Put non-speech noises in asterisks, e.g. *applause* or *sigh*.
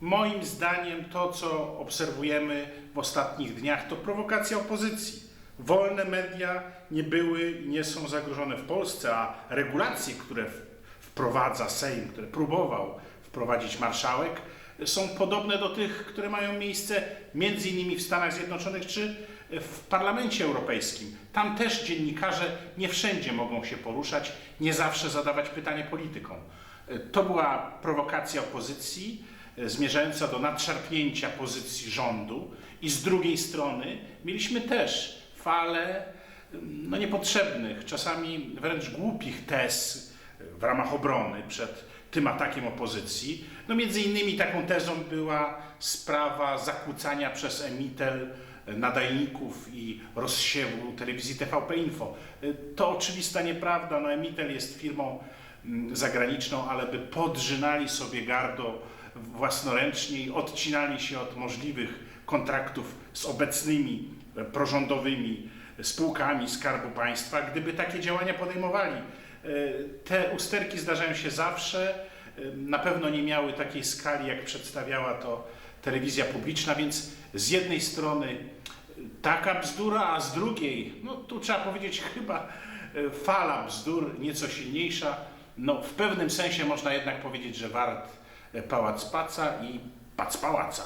Moim zdaniem to, co obserwujemy w ostatnich dniach, to prowokacja opozycji. Wolne media nie były nie są zagrożone w Polsce, a regulacje, które wprowadza Sejm, które próbował wprowadzić marszałek, są podobne do tych, które mają miejsce między innymi w Stanach Zjednoczonych czy w Parlamencie Europejskim. Tam też dziennikarze nie wszędzie mogą się poruszać, nie zawsze zadawać pytania politykom. To była prowokacja opozycji zmierzająca do nadszarpnięcia pozycji rządu i z drugiej strony mieliśmy też falę no, niepotrzebnych, czasami wręcz głupich tez w ramach obrony przed tym atakiem opozycji. No między innymi taką tezą była sprawa zakłócania przez Emitel nadajników i rozsiewu telewizji TVP Info. To oczywista nieprawda. No Emitel jest firmą mm, zagraniczną, ale by podrzynali sobie gardło własnoręcznie i odcinali się od możliwych kontraktów z obecnymi e, prorządowymi spółkami Skarbu Państwa, gdyby takie działania podejmowali. E, Te usterki zdarzają się zawsze, e, na pewno nie miały takiej skali, jak przedstawiała to telewizja publiczna, więc z jednej strony taka bzdura, a z drugiej, no tu trzeba powiedzieć *laughs* chyba e, fala bzdur nieco silniejsza. No w pewnym sensie można jednak powiedzieć, że wart e, pałac paca i pac pałaca.